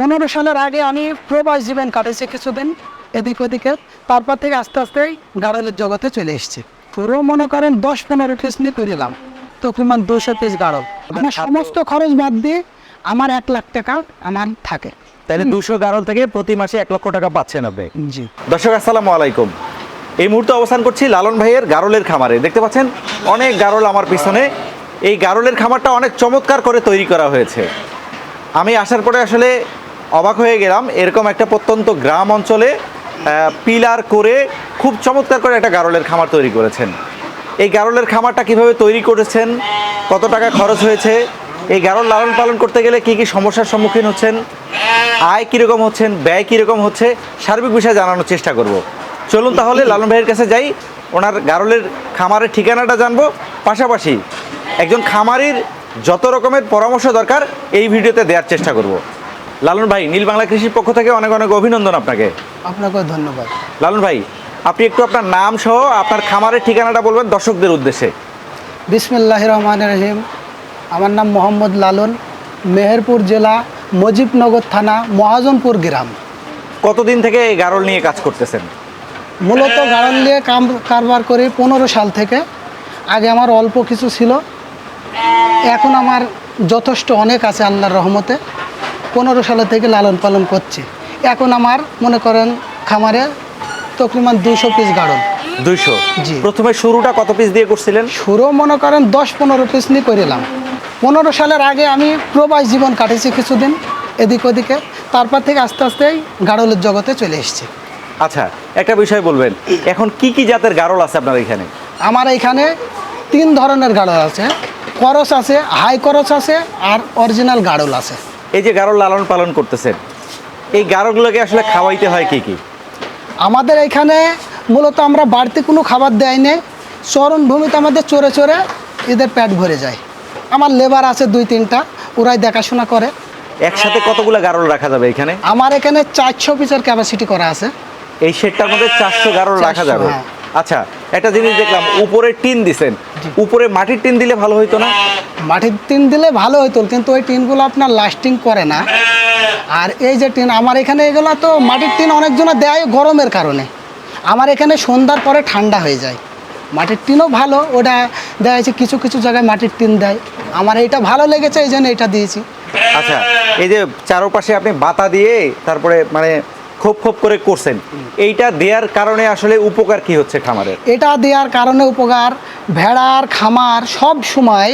পনেরো সালের আগে আমি প্রবাস জীবন কাটেছি কিছুদিন এদিক ওদিকে। তারপর থেকে আস্তে আস্তে গাড়লের জগতে চলে এসেছি। পুরো মনে করেন দশ পনেরো পিস নিয়ে করিলাম তখন দুশো পিস গাড়ল। আমার সমস্ত খরচ বাদ দিয়ে আমার এক লাখ টাকা আমার থাকে। তাহলে দুশো গারল থেকে প্রতি মাসে এক লক্ষ টাকা পাচ্ছেন আপনি? জি। দর্শক আসসালামু আলাইকুম। এই মুহূর্তে অবস্থান করছি লালন ভাইয়ের গারলের খামারে। দেখতে পাচ্ছেন অনেক গারল আমার পিছনে। এই গারলের খামারটা অনেক চমৎকার করে তৈরি করা হয়েছে। আমি আসার পরে আসলে অবাক হয়ে গেলাম। এরকম একটা প্রত্যন্ত গ্রাম অঞ্চলে পিলার করে খুব চমৎকার করে একটা গারলের খামার তৈরি করেছেন। এই গারলের খামারটা কীভাবে তৈরি করেছেন? কত টাকা খরচ হয়েছে? এই গারল লালন পালন করতে গেলে কি কি সমস্যার সম্মুখীন হচ্ছেন? আয় কীরকম হচ্ছেন? ব্যয় কীরকম হচ্ছে? সার্বিক বিষয়ে জানানোর চেষ্টা করব। চলুন তাহলে লালন ভাইয়ের কাছে যাই। ওনার গারলের খামারের ঠিকানাটা জানব। পাশাপাশি একজন খামারির যত রকমের পরামর্শ দরকার, এই ভিডিওতে দেওয়ার চেষ্টা করব। লালন ভাই নীল বাংলা কৃষির পক্ষ থেকে অনেক অনেক অভিনন্দন আপনাকে। আপনাকে ধন্যবাদ। লালন ভাই আপনি একটু আপনার নাম সহ আপনার খামারের ঠিকানাটা বলবেন দর্শকদের উদ্দেশ্যে। বিসমিল্লাহ রহমান রহিম। আমার নাম মোহাম্মদ লালন মেহেরপুর জেলা মজিবনগর থানা মহাজনপুর গ্রাম। কতদিন থেকে এই গারল নিয়ে কাজ করতেছেন? মূলত গারল নিয়ে কাম কারবার করি পনেরো সাল থেকে। আগে আমার অল্প কিছু ছিল। এখন আমার যথেষ্ট অনেক আছে আল্লাহর রহমতে। পনেরো সালে থেকে লালন পালন করছি। এখন আমার মনে করেন খামারে তকরিমান দুশো পিস গাড়ল দুইশো? জি। প্রথমে শুরুটা কত পিস দিয়ে করছিলেন? শুরু মনে করেন দশ পনেরো পিস নিয়ে করিলাম পনেরো সালের আগে আমি প্রবাস জীবন কাটিয়েছি কিছুদিন এদিক ওদিকে। তারপর থেকে আস্তে আস্তে গাড়লের জগতে চলে এসেছি। আচ্ছা একটা বিষয় বলবেন এখন কি কি জাতের গারল আছে আপনার এখানে? আমার এখানে তিন ধরনের গাড়ল আছে। করস আছে হাই করস আছে আর অরিজিনাল গাড়ল আছে। এই যে গারল লালন পালন করতেছেন এই গারলগুলোকে আসলে খাওয়াইতে হয় কি কি? আমাদের এখানে মূলত আমরা বাড়তি কোনো খাবার দেয় নেই চরণভূমিতে আমাদের চড়ে চড়ে এদের পেট ভরে যায়। আমার লেবার আছে দুই তিনটা ওরাই দেখাশোনা করে। একসাথে কতগুলো গারল রাখা যাবে এখানে? আমার এখানে চারশো পিসের ক্যাপাসিটি করা আছে। এই শেডটার মধ্যে চারশো গারল রাখা যাবে। আচ্ছা একটা জিনিস দেখলাম উপরে টিন দিছেন। উপরে মাটির টিন দিলে ভালো হইতো না? মাটির টিন দিলে ভালো হতো কিন্তু ওই টিনগুলো আপনার লাস্টিং করে না। আর এই যে টিন আমার এখানে এগুলো তো মাটির টিন অনেকজনে দেয় গরমের কারণে। আমার এখানে সন্ধ্যার পরে ঠান্ডা হয়ে যায়। মাটির টিনও ভালো ওটা দেখা যাচ্ছে কিছু কিছু জায়গায় মাটির টিন দেয়। আমার এইটা ভালো লেগেছে এই জন্য এটা দিয়েছি। আচ্ছা এই যে চারপাশে আপনি বাতা দিয়ে তারপরে মানে খোপ খোপ করে করছেন। এইটা দেওয়ার কারণে আসলে উপকার কি হচ্ছে খামারের? এটা দেওয়ার কারণে উপকার ভেড়ার খামার সব সময়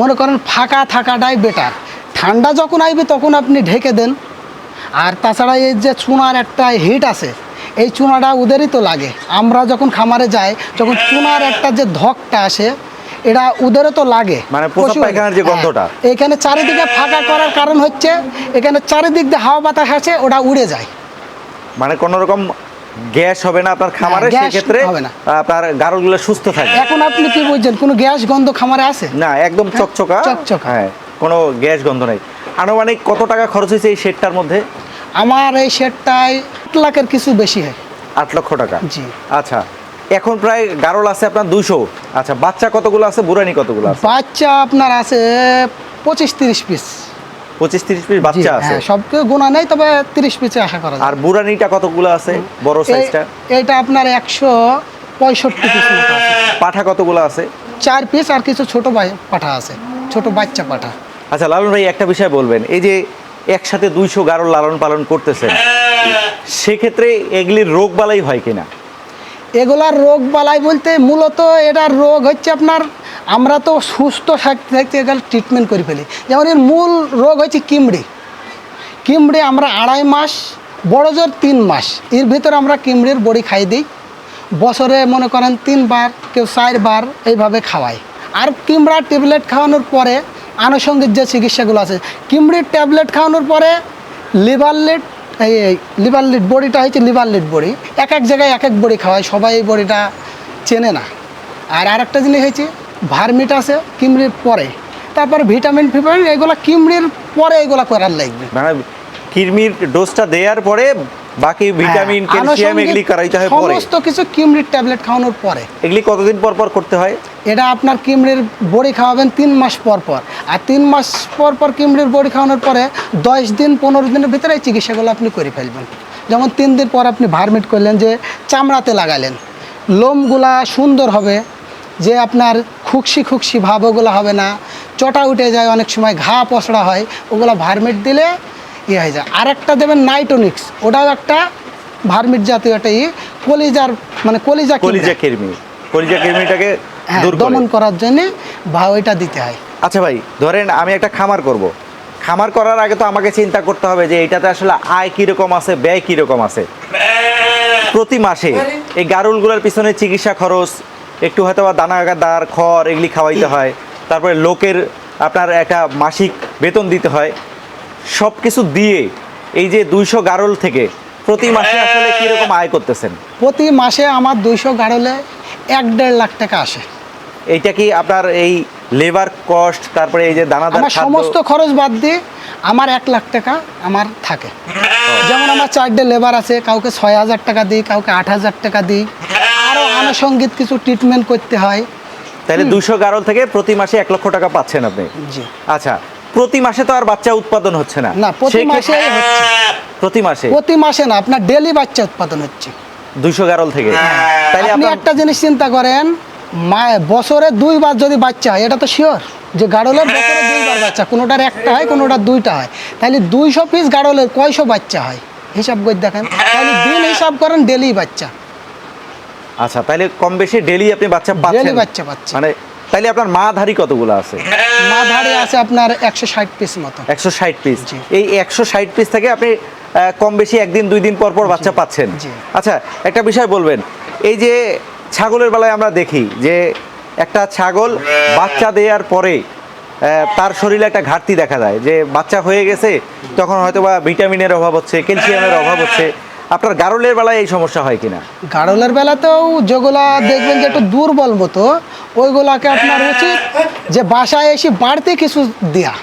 মনে করেন ফাঁকা থাকাটাই বেটার ঠান্ডা যখন আসবে তখন আপনি ঢেকে দেন। আর তাছাড়া এই যে চুনার একটা হিট আছে এই চুনাটা ওদেরই তো লাগে। আমরা যখন খামারে যাই যখন চুনার একটা যে ধকটা আসে এটা ওদেরও তো লাগে। মানে যে হ্যাঁ। গন্ধটা। এখানে চারিদিকে ফাঁকা করার কারণ হচ্ছে এখানে চারিদিক দিয়ে হাওয়া বাতাস আছে ওটা উড়ে যায়। মানে কোনো রকম গ্যাস হবে না আপনার খামারে না, গ্যাস সেক্ষেত্রে। আপনার গারলগুলো সুস্থ থাকবে। এখন আপনি কি বুঝছেন কোনো গ্যাস গন্ধ খামারে আছে? না একদম চকচকা। চকচকা। হ্যাঁ কোনো গ্যাস গন্ধ নেই। আনুমানিক কত টাকা খরচ হয়েছে এই শেডটার মধ্যে? আমার এই শেডটায় আট লাখের কিছু বেশি হয়। আট লক্ষ টাকা। জি। আচ্ছা এখন প্রায় গারল আছে আপনার দুশো আচ্ছা বাচ্চা কতগুলো আছে বুড়ানি কতগুলো আছে? বাচ্চা আপনার আছে পঁচিশ তিরিশ পিস। পঁচিশ তিরিশ পিস বাচ্চা আছে। হ্যাঁ সবকে গোনা নেই তবে তিরিশ পিসে আশা করা আর বুড়ানিটা কতগুলো আছে? বড় সাইজটা এইটা আপনার একশো পঁয়ষট্টি পিস পাঠা কতগুলো আছে? চার পিস আর কিছু ছোট পাঠা আছে। ছোট বাচ্চা পাঠা। আচ্ছা লালন ভাই একটা বিষয় বলবেন। এই যে একসাথে দুইশো গারল লালন পালন করতেছেন সেক্ষেত্রে এগুলির রোগ বালাই হয় কিনা? এগুলার রোগ বালাই বলতে মূলত এটার রোগ হচ্ছে আপনার আমরা তো সুস্থ থাকতে এগুলো ট্রিটমেন্ট করে ফেলি। যেমন এর মূল রোগ হচ্ছে কিমড়ি। কিমড়ি আমরা আড়াই মাস বড় জোর তিন মাস। এর ভিতরে আমরা কিমড়ির বড়ি খাই দিই। বছরে মনে করেন তিনবার কেউ চারবার এইভাবে খাওয়াই। আর কিমড়ার ট্যাবলেট খাওয়ানোর পরে আনুষঙ্গিক যে চিকিৎসাগুলো আছে, কিমড়ির ট্যাবলেট খাওয়ানোর পরে লিভার লিড, এই লিভার লিড বড়িটা হচ্ছে লিভার লিড বড়ি। এক এক জায়গায় এক এক বড়ি খাওয়ায়, সবাই এই বড়িটা চেনে না। আর আরেকটা জিনিস হয়েছে ভার্মিট আছে কিমড়ির পরে। তারপর ভিটামিন ফিটামিন এগুলো কিমড়ির পরে এগুলো করার লাগবে। মানে কৃমির ডোজটা দেওয়ার পরে বাকি ভিটামিন হ্যাঁ, ক্যালসিয়াম আনুষঙ্গিক এগুলি করাইতে হয় পরে? সমস্ত কিছু কিমড়ির ট্যাবলেট খাওয়ানোর পরে। এগুলি কতদিন পর পর করতে হয়? এটা আপনার কিমড়ির বড়ি খাওয়াবেন তিন মাস পর পর। আর তিন মাস পর পর কিমড়ির বড়ি খাওয়ানোর পরে দশ দিন পনেরো দিনের ভিতরে এই চিকিৎসাগুলো আপনি করে ফেলবেন। যেমন তিন দিন পর আপনি ভার্মিট করলেন যে চামড়াতে লাগালেন। লোমগুলা সুন্দর হবে যে আপনার খুকসি খুকসি ভাব ওগুলো হবে না। চটা উঠে যায় অনেক সময় ঘা পসড়া হয় ওগুলো ভার্মিট দিলে ইয়ে হয়ে যায়। আর একটা দেবেন নাইটোনিক্স ওটাও একটা ভার্মিট জাতীয় একটা ই কলিজার মানে কলিজা কলিজা কৃমি কলিজা কৃমিটাকে হ্যাঁ দমন করার জন্য বা ওইটা দিতে হয়। আচ্ছা ভাই ধরেন আমি একটা খামার করব। খামার করার আগে তো আমাকে চিন্তা করতে হবে যে এটাতে আসলে আয় কীরকম আছে ব্যয় কীরকম আছে। প্রতি মাসে এই গারুলগুলোর পিছনে চিকিৎসা খরচ একটু হয়তো বা দানাদার খড় এগুলি খাওয়াইতে হয়। তারপরে লোকের আপনার একটা মাসিক বেতন দিতে হয়। সব কিছু দিয়ে এই যে দুইশো গারল থেকে প্রতি মাসে আসলে কীরকম আয় করতেছেন? প্রতি মাসে আমার দুইশো গাড়লে এক দেড় লাখ টাকা আসে। এইটা কি আপনার এই লেবার কস্ট তারপরে এই যে দানাদার আমার সমস্ত খরচ বাদ দিয়ে আমার এক লাখ টাকা আমার থাকে। যেমন আমার চারটে লেবার আছে কাউকে ছয় হাজার টাকা দিই কাউকে আট হাজার টাকা দিই। আরও আনুষঙ্গিক কিছু ট্রিটমেন্ট করতে হয়। তাহলে দুশো গারল থেকে প্রতি মাসে এক লক্ষ টাকা পাচ্ছেন আপনি? জি। আচ্ছা প্রতি মাসে তো আর বাচ্চা উৎপাদন হচ্ছে না। না প্রতি মাসে হচ্ছে। প্রতি মাসে? প্রতি মাসে না আপনার ডেলি বাচ্চা উৎপাদন হচ্ছে। দুইশো গারল থেকে? তাহলে আপনি একটা জিনিস চিন্তা করেন বছরে দুইবার যদি বাচ্চা হয় এটা তো শিওর যে গাড়লের বছরে দুইবার বাচ্চা কোনোটার একটা হয় কোনোটার দুইটা হয়। তাহলে দুইশো পিস গাড়লের কয়শো বাচ্চা হয়? হিসাব করে দেখেন। তাহলে দিন হিসাব করেন ডেলি বাচ্চা। আচ্ছা তাহলে কম বেশি ডেলি আপনি বাচ্চা পাচ্ছেন। বাচ্চা পাচ্ছি। মানে তাহলে আপনার মা ধারি কতগুলো আছে? মা ধারে আছে আপনার একশো ষাট পিস মতো। একশো ষাট পিস এই একশো ষাট পিস থেকে আপনি কম বেশি একদিন দুই দিন পর পর বাচ্চা পাচ্ছেন। আচ্ছা একটা বিষয় বলবেন। এই যে ছাগলের বেলায় আমরা দেখি যে একটা ছাগল বাচ্চা দেওয়ার পরে তার শরীরে একটা ঘাটতি দেখা যায় যে বাচ্চা হয়ে গেছে তখন হয়তো বা ভিটামিনের অভাব হচ্ছে ক্যালসিয়ামের অভাব হচ্ছে। আপনার গারলের বেলায় এই সমস্যা হয় কিনা? গাড়লের বেলাতেও যেগুলা দেখবেন যে একটু দুর্বল মতো ওইগুলাকে আপনার উচিত যে বাসায় এসে বাড়তি কিছু দেয়া।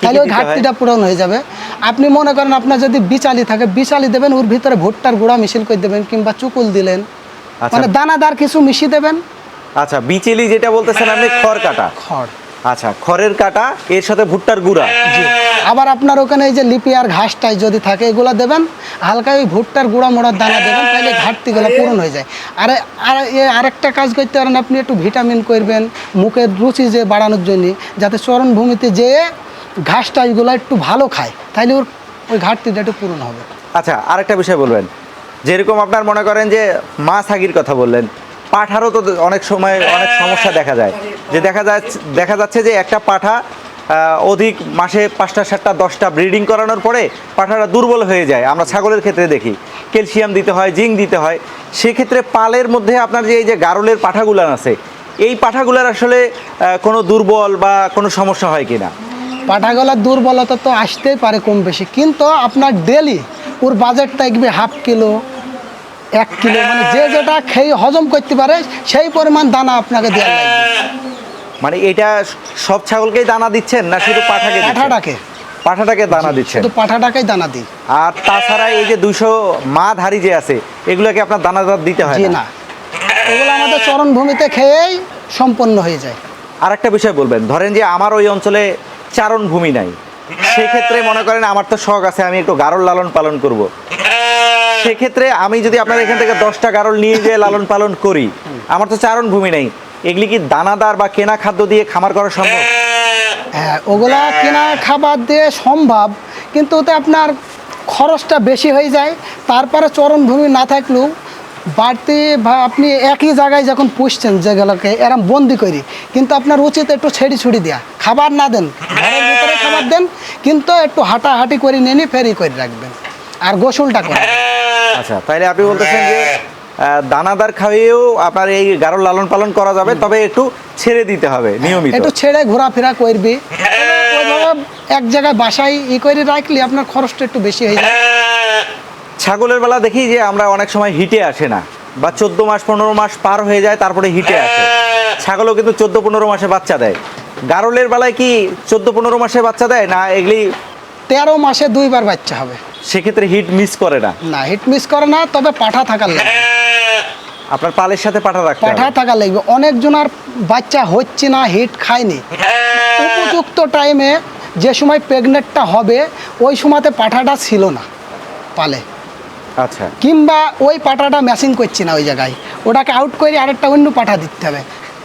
তাহলে ওই ঘাটতিটা পূরণ হয়ে যাবে। আপনি মনে করেন আপনার যদি বিচালি থাকে বিচালি দেবেন ওর ভিতরে ভুট্টার গুঁড়া মিশিল করে দেবেন কিংবা চুকুল দিলেন। আচ্ছা। মানে দানাদার কিছু মিশিয়ে দেবেন। আচ্ছা বিচেলি যেটা বলতেছেন আপনি খড় কাটা। খড়। আচ্ছা খড়ের কাটা এর সাথে ভুট্টার গুঁড়া। আবার আপনার ওখানে এই যে লিপিয়ার ঘাসটাই যদি থাকে এগুলো দেবেন হালকা ওই ভুট্টার গুঁড়া মোড়ার দানা দেবেন তাহলে ঘাটতিগুলো পূরণ হয়ে যায়। আর আর আরেকটা কাজ করতে পারেন আপনি একটু ভিটামিন করবেন মুখের রুচি যে বাড়ানোর জন্য যাতে চরণভূমিতে যেয়ে ঘাস টাইসগুলো একটু ভালো খায় তাহলে ওর ওই ঘাটতিটা একটু পূরণ হবে। আচ্ছা আরেকটা বিষয় বলবেন। যেরকম আপনার মনে করেন যে মা সাগির কথা বললেন পাঠারও তো অনেক সময় অনেক সমস্যা দেখা যায়। যে দেখা যায়, দেখা যাচ্ছে যে একটা পাঠা অধিক মাসে পাঁচটা, সাতটা, দশটা ব্রিডিং করানোর পরে পাঠাটা দুর্বল হয়ে যায়। আমরা ছাগলের ক্ষেত্রে দেখি। ক্যালসিয়াম দিতে হয়, জিঙ্ক দিতে হয়। সেক্ষেত্রে পালের মধ্যে আপনার যে, এই যে গারলের পাঠাগুলান আছে, এই পাঠাগুলার আসলে কোনো দুর্বল বা কোনো সমস্যা হয় কি না পাঠাগলার দুর্বলতা তো আসতেই পারে কম বেশি। কিন্তু আপনার ডেলি ওর বাজেট থাকবে হাফ কিলো এক কিলো মানে যে যেটা খেয়ে হজম করতে পারে সেই পরিমাণ দানা আপনাকে দেওয়া লাগবে। মানে এটা সব ছাগলকেই দানা দিচ্ছেন না শুধু পাঠাকে পাঠাটাকে। পাঠাটাকে দানা দিচ্ছেন? শুধু পাঠাটাকেই দানা দিই। আর তাছাড়া এই যে দুশো মা ধারি যে আছে এগুলোকে আপনার দানা দানাদার দিতে হয় না? এগুলো আমাদের চরণভূমিতে খেয়েই সম্পন্ন হয়ে যায়। আর একটা বিষয় বলবেন ধরেন যে আমার ওই অঞ্চলে চারণভূমি নাই সেক্ষেত্রে মনে করেন আমার তো শখ আছে আমি একটু গারল লালন পালন করব। সেক্ষেত্রে আমি যদি আপনার এখান থেকে দশটা গারল নিয়ে যেয়ে লালন পালন করি, আমার তো চারণ ভূমি নেই। এগুলি কি দানাদার বা কেনা খাদ্য দিয়ে খামার করা সম্ভব? হ্যাঁ ওগুলা কেনা খাবার দিয়ে সম্ভব, কিন্তু ওতে আপনার খরচটা বেশি হয়ে যায়। তারপরে চরণভূমি না থাকলেও বাড়তি বা আপনি একই জায়গায় যখন পুষছেন যেগুলোকে, এরম বন্দি করি, কিন্তু আপনার উচিত একটু ছেড়ি ছুড়ি দেওয়া খাবার না দেন, ঘরের ভিতরে খাবার দেন, কিন্তু একটু হাঁটাহাঁটি করে নিয়ে ফেরি করে রাখবেন, আর গোসলটা করেন। আচ্ছা তাইলে আপনি বলতেছেন যে দানাদার খাইয়েও আপনার এই গারল লালন পালন করা যাবে তবে একটু ছেড়ে দিতে হবে নিয়মিত। একটু ছেড়ে ঘোরাফেরা করবি। এক জায়গায় বাসায় ই করে রাখলে আপনার খরচটা একটু বেশি হয়ে যায় ছাগলের বেলা দেখি যে আমরা অনেক সময় হিটে আসে না বা চোদ্দ মাস পনেরো মাস পার হয়ে যায় তারপরে হিটে আসে। ছাগলও কিন্তু চোদ্দ পনেরো মাসে বাচ্চা দেয়। গারলের বেলায় কি চোদ্দ পনেরো মাসে বাচ্চা দেয়? না এগুলি তেরো মাসে দুইবার বাচ্চা হবে। সেক্ষেত্রে হিট মিস করে না? না হিট মিস করে না তবে পাঠা থাকার লাগবে। আপনার পালের সাথে পাঠা রাখতে পাঠা। থাকার লাগবে। অনেকজনের বাচ্চা হচ্ছে না হিট খায়নি। উপযুক্ত টাইমে যে সময় প্রেগনেন্টটা হবে ওই সময়তে পাঠাটা ছিল না পালে। আচ্ছা। কিংবা ওই পাঠাটা ম্যাচিং করছে না ওই জায়গায়। ওটাকে আউট করে আরেকটা অন্য পাঠা দিতে হবে।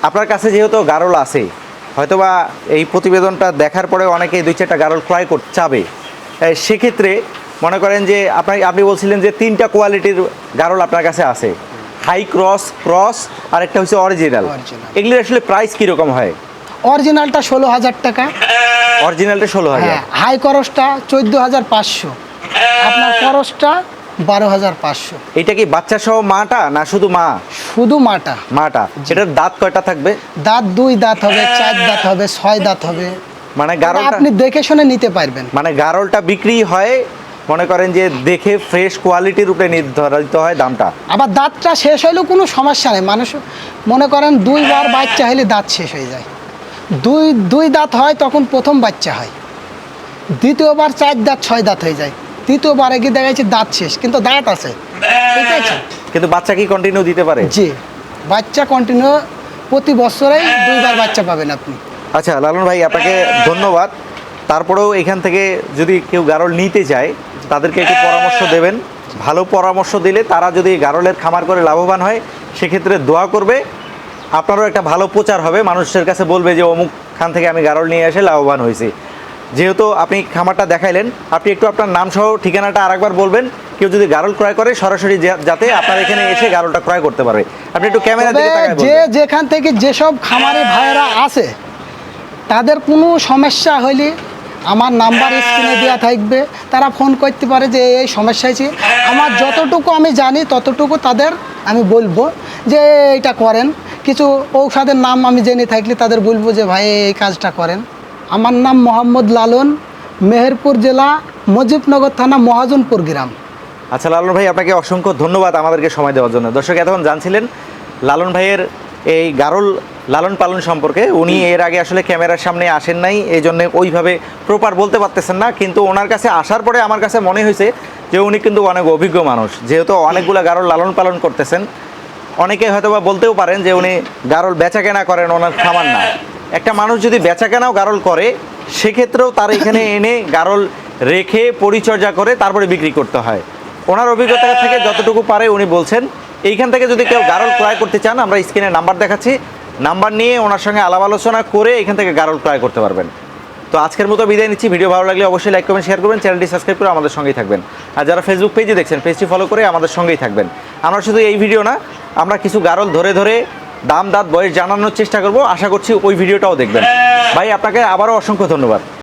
আপনার কাছে যেহেতু গারল আছে হয়তোবা এই প্রতিবেদনটা দেখার পরে অনেকে দুই চারটা গারল ক্রয় করতে চাবে। সেক্ষেত্রে মনে করেন যে আপনার আপনি বলছিলেন যে তিনটা কোয়ালিটির গারল আপনার কাছে আছে। হাই ক্রস ক্রস আর একটা হচ্ছে অরিজিনাল। এগুলির আসলে প্রাইস কীরকম হয়? অরিজিনালটা ষোলো হাজার টাকা। অরিজিনালটা ষোলো হাজার। হ্যাঁ হাই করসটা চোদ্দ হাজার পাঁচশো। আপনার করসটা বারো হাজার পাঁচশো। এটা কি বাচ্চা সহ মাটা না শুধু মা? শুধু মাটা। মাটা। এটার দাঁত কয়টা থাকবে? দাঁত দুই দাঁত হবে চার দাঁত হবে ছয় দাঁত হবে। মানে গারলটা আপনি দেখে শুনে নিতে পারবেন। মানে গারলটা বিক্রি হয় মনে করেন যে দেখে ফ্রেশ কোয়ালিটির উপরে নির্ধারিত হয় দামটা। আবার দাঁতটা শেষ হইলেও কোনো সমস্যা নেই। মানুষ মনে করেন দুইবার বাচ্চা হলে দাঁত শেষ হয়ে যায়। দুই দুই দাঁত হয় তখন প্রথম বাচ্চা হয়। দ্বিতীয়বার চার দাঁত ছয় দাঁত হয়ে যায়। তৃতীয়বারে গিয়ে দেখা যাচ্ছে দাঁত শেষ কিন্তু দাঁত আছে। ঠিক আছে কিন্তু বাচ্চা কি কন্টিনিউ দিতে পারে? জি। বাচ্চা কন্টিনিউ প্রতি বছরেই দুইবার বাচ্চা পাবেন আপনি। আচ্ছা লালন ভাই আপনাকে ধন্যবাদ। তারপরেও এখান থেকে যদি কেউ গারল নিতে চায় তাদেরকে একটু পরামর্শ দেবেন। ভালো পরামর্শ দিলে তারা যদি গারলের খামার করে লাভবান হয় সেক্ষেত্রে দোয়া করবে। আপনারও একটা ভালো প্রচার হবে। মানুষের কাছে বলবে যে অমুক খান থেকে আমি গারল নিয়ে এসে লাভবান হয়েছি। যেহেতু আপনি খামারটা দেখাইলেন আপনি একটু আপনার নাম সহ ঠিকানাটা আরেকবার বলবেন। কেউ যদি গারল ক্রয় করে সরাসরি যাতে আপনার এখানে এসে গারলটা ক্রয় করতে পারবে। আপনি একটু ক্যামেরা দিকে তাকায় যে যেখান থেকে যেসব খামারে ভাইয়েরা আছে তাদের কোনো সমস্যা হইলে আমার নাম্বার স্ক্রিনে দেওয়া থাকবে। তারা ফোন করতে পারে যে এই সমস্যা হয়েছে। আমার যতটুকু আমি জানি ততটুকু তাদের আমি বলব যে এইটা করেন। কিছু ঔষধের নাম আমি জেনে থাকলে তাদের বলব যে ভাই এই কাজটা করেন। আমার নাম মোহাম্মদ লালন মেহেরপুর জেলা মুজিবনগর থানা মহাজনপুর গ্রাম। আচ্ছা লালন ভাই আপনাকে অসংখ্য ধন্যবাদ আমাদেরকে সময় দেওয়ার জন্য। দর্শক এতক্ষণ জানছিলেন লালন ভাইয়ের এই গারল লালন পালন সম্পর্কে। উনি এর আগে আসলে ক্যামেরার সামনে আসেন নাই এই জন্য ওইভাবে প্রপার বলতে পারতেছেন না। কিন্তু ওনার কাছে আসার পরে আমার কাছে মনে হয়েছে যে উনি কিন্তু অনেক অভিজ্ঞ মানুষ। যেহেতু অনেকগুলো গারল লালন পালন করতেছেন অনেকে হয়তো বলতেও পারেন যে উনি গারল বেচা কেনা করেন ওনার খামার না একটা মানুষ যদি বেচা কেনাও গারল করে সেক্ষেত্রেও তার এখানে এনে গারল রেখে পরিচর্যা করে তারপরে বিক্রি করতে হয়। ওনার অভিজ্ঞতা থেকে যতটুকু পারে উনি বলছেন এইখান থেকে যদি কেউ গারল ক্রয় করতে চান আমরা স্ক্রিনে নাম্বার দেখাচ্ছি। নাম্বার নিয়ে ওনার সঙ্গে আলাপ আলোচনা করে এখান থেকে গারল ক্রয় করতে পারবেন। তো আজকের মতো বিদায় নিচ্ছি। ভিডিও ভালো লাগলে অবশ্যই লাইক কমেন্ট শেয়ার করবেন। চ্যানেলটি সাবস্ক্রাইব করে আমাদের সঙ্গেই থাকবেন। আর যারা ফেসবুক পেজে দেখছেন পেজটি ফলো করে আমাদের সঙ্গেই থাকবেন। আমরা শুধু এই ভিডিও না আমরা কিছু গারল ধরে ধরে দাম দাঁত বয়স জানানোর চেষ্টা করব। আশা করছি ওই ভিডিওটাও দেখবেন। ভাই, আপনাকে আবারও অসংখ্য ধন্যবাদ।